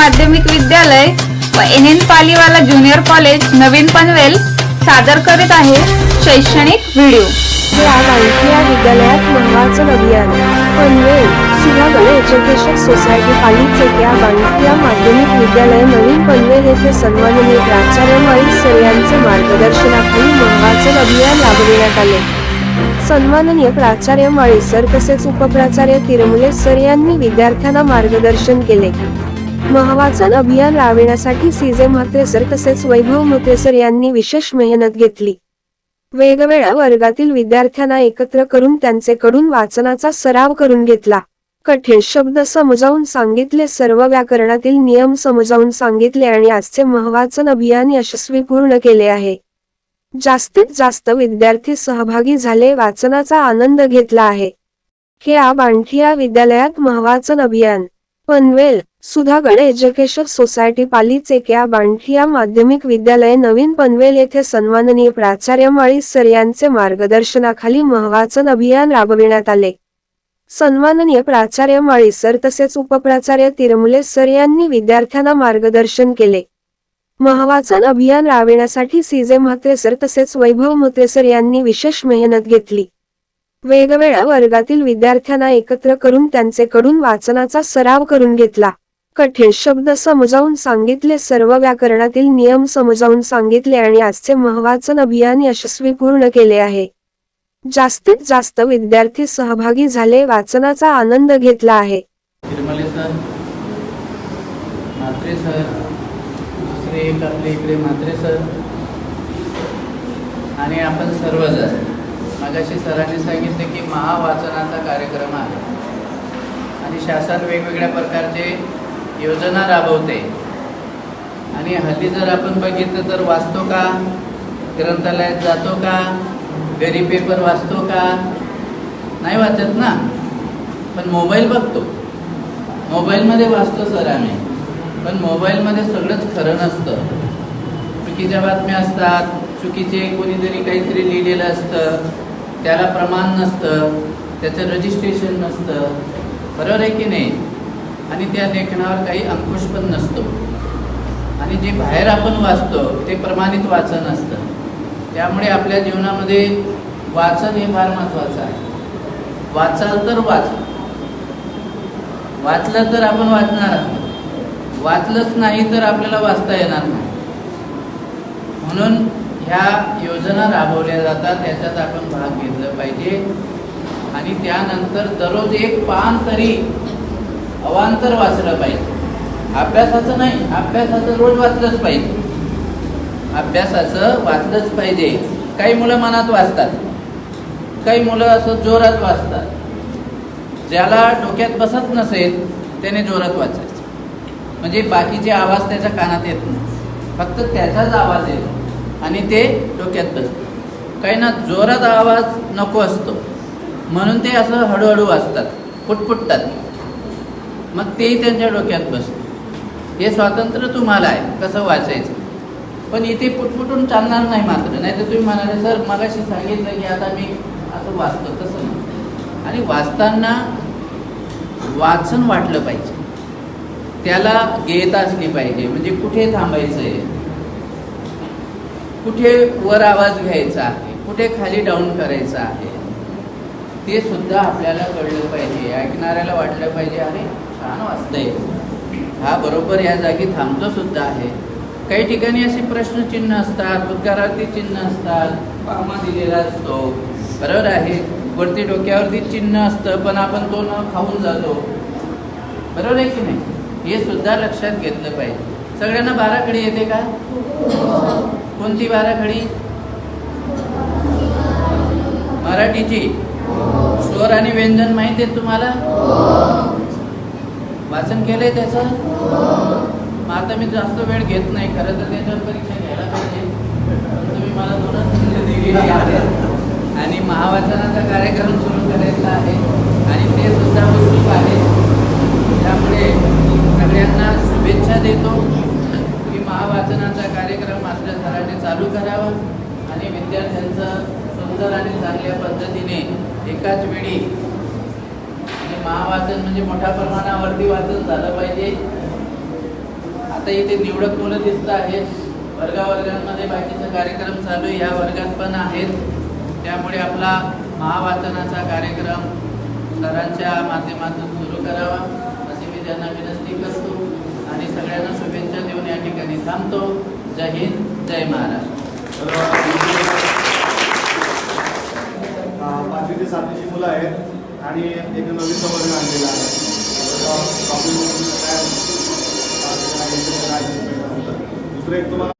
माध्यमिक विद्यालय व N N Paliwala junior college नवीन पनवेल सादर करीत आहे शैक्षणिक व्हिडिओ. या विद्यालयात महत्वाचं अभियान पनवेल सुधागड एज्युकेशन सोसायटी पालीचे या बांधकिया माध्यमिक विद्यालय नवीन पनवेल येथे सन्माननीय प्राचार्य माळी सर यांचे मार्गदर्शनाखाली महत्वाचं अभियान राबविण्यात आले. सन्माननीय प्राचार्य माळी सर तसेच उपप्राचार्य तिरमुले सर यांनी विद्यार्थ्यांना मार्गदर्शन केले. महवाचन अभियान राबविण्यासाठी सीजे म्हात्रेसर तसेच वैभव मुत्रेसर यांनी विशेष मेहनत घेतली. वेगवेगळ्या वर्गातील विद्यार्थ्यांना एकत्र करून त्यांचेकडून वाचनाचा सराव करून घेतला. कठीण शब्द समजावून सांगितले सर्व व्याकरणातील नियम समजावून सांगितले आणि आजचे महवाचन अभियान यशस्वी पूर्ण केले आहे. जास्तीत जास्त विद्यार्थी सहभागी झाले वाचनाचा आनंद घेतला आहे. हे बांठिया विद्यालयात महवाचन अभियान पनवेल सुधागड एज्युकेशन सोसायटी पाली एक या बांठिया माध्यमिक विद्यालय नवीन पनवेल येथे सन्माननीय प्राचार्य माळी सर यांचे मार्गदर्शनाखाली महवाचन अभियान राबविण्यात आले. सन्माननीय प्राचार्य माळी सर तसेच उपप्राचार्य तिरमुले सर यांनी विद्यार्थ्यांना मार्गदर्शन केले. महवाचन अभियान राबविण्यासाठी सीजे म्हात्रे सर तसेच वैभव म्हात्रे सर यांनी विशेष मेहनत घेतली. वेगवेगळ्या वर्गातील विद्यार्थ्यांना एकत्र करून त्यांचेकडून वाचनाचा सराव करून घेतला. कठीण शब्द समजावून सांगितले सर्व व्याकरणातील नियम समजावून सांगितले आणि आजचे महवाचन अभियान यशस्वी पूर्ण केले आहे. जास्तीत जास्त विद्यार्थी सहभागी झाले वाचनाचा आनंद घेतला आहे. म्हात्रे सर दुसरे एक आपले इकडे म्हात्रे सर आणि आपण सर्वजण. मगाशी सरांनी सांगितले की महावाचनाचा कार्यक्रम आहे. आणि शासन वेगवेगळ्या प्रकारचे योजना राबवते. आणि हल्ली जर आपण बघितलं तर वाचतो का? ग्रंथालयात जातो का? घरी पेपर वाचतो का? नाही वाचत ना? पण मोबाईल बघतो. मोबाईलमध्ये वाचतो सर आम्ही. पण मोबाईलमध्ये सगळंच खरं नसतं. चुकीच्या बातम्या असतात. चुकीचे कोणीतरी काहीतरी लिहिलेलं असतं. त्याला प्रमाण नसतं. त्याचं रजिस्ट्रेशन नसतं. बरोबर आहे की नाही? आणि त्या लेखनावर काही अंकुश पण नसतो. आणि जे बाहेर आपण वाचतो ते प्रमाणित वाचन असतं. त्यामुळे आपल्या जीवनामध्ये वाचन हे फार महत्त्वाचं आहे. वाचाल तर वाच. वाचलं तर आपण वाचणार आहोत. वाचलंच नाही तर आपल्याला वाचता येणार नाही. म्हणून ह्या योजना राबवल्या जातात त्याच्यात आपण भाग घेतला पाहिजे. आणि त्यानंतर दररोज एक पान तरी अवांतर वाचलं पाहिजे. अभ्यासाचं नाही अभ्यासाचं रोज वाचलंच पाहिजे. अभ्यासाचं वाचलंच पाहिजे. काही मुलं मनात वाचतात. काही मुलं असं जोरात वाचतात. ज्याला डोक्यात बसत नसेल त्याने जोरात वाचायचं. म्हणजे बाकीचे आवाज त्याच्या कानात येत नाही. फक्त त्याचाच आवाज येतो आणि ते डोक्यात बसतं. काही ना जोरात आवाज नको असतो. म्हणून ते असं हळूहळू वाचतात. पुटपुटतात. मग तेही त्यांच्या डोक्यात बसतं. हे स्वातंत्र्य तुम्हाला आहे कसं वाचायचं? पण इथे पुटपुटून चालणार नाही मात्र. नाही तर तुम्ही म्हणाले सर मगाशी सांगितलं की आता मी असं वाचतो. तसं नाही. आणि वाचताना वाचन वाटलं पाहिजे. त्याला घेत असली पाहिजे. म्हणजे कुठे थांबायचं आहे कुठे वर आवाज घ्यायचा आहे? कुठे खाली डाऊन करायचा आहे? ते सुद्धा आपल्याला कळलं पाहिजे. ऐकणाऱ्याला वाटलं पाहिजे अरे छान वाचतंय हा बरोबर या जागी थांबतो सुद्धा आहे. काही ठिकाणी असे प्रश्नचिन्ह असतात उद्गारार्थी चिन्ह असतात. पामा दिलेला असतो. बरोबर आहे. वरती डोक्यावरती चिन्ह असतं पण आपण तो न खाऊन जातो. बरोबर आहे की नाही? हे सुद्धा लक्षात घेतलं पाहिजे. सगळ्यांना बाराखडी येते का? कोणती बाराखडी मराठीची. स्वर आणि व्यंजन माहिती आहेत तुम्हाला? वाचन केलंय त्याचं? मग आता मी जास्त वेळ घेत नाही खरं तर त्याच्यावर परीक्षा घ्यायला पाहिजे. तुम्ही मला दोनच दिलेली आणि महावाचनाचा कार्यक्रम सुरू करायचा आहे. आणि ते सुद्धा उत्सुक आहे. त्यामुळे सगळ्यांना शुभेच्छा देतो की महावाचनाचा कार्यक्रम आपल्या सरांनी चालू करावा आणि विद्यार्थ्यांचं सुंदर आणि चांगल्या पद्धतीने एकाच वेळी महावाचन म्हणजे मोठ्या प्रमाणावरती वाचन झालं पाहिजे. आता इथे निवडक मुलं दिसत आहेत. वर्गावर्गांमध्ये बाकीचा कार्यक्रम चालू आहे. या वर्गात पण आहेत. त्यामुळे आपला महावाचनाचा कार्यक्रम सरांच्या माध्यमातून सुरू करावा. अशी मी त्यांना विनंती करतो. आणि सगळ्यांना शुभेच्छा देऊन या ठिकाणी थांबतो. जय हिंद जय महाराष्ट्र. पाचवी ते सातवीची मुलं आहेत. आणि एक नवीन वर्ग आणलेला आहे दुसरं एक तुम्हाला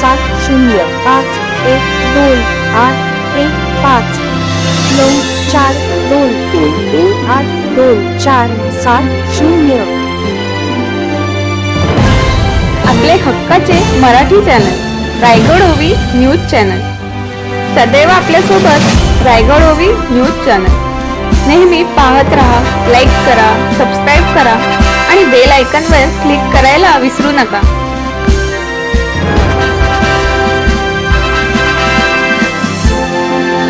सात शून्य पाच एक दोन आठ एक पाच नऊ चार दोन तीन दोन आठ दोन चार सात शून्य आपले हक्काचे मराठी चॅनल रायगड ओवी न्यूज चॅनल. सदैव आपल्यासोबत रायगड ओवी न्यूज चॅनल. नेहमी पाहत रहा लाईक करा सबस्क्राईब करा आणि बेल आयकॉनवर क्लिक करायला विसरू नका.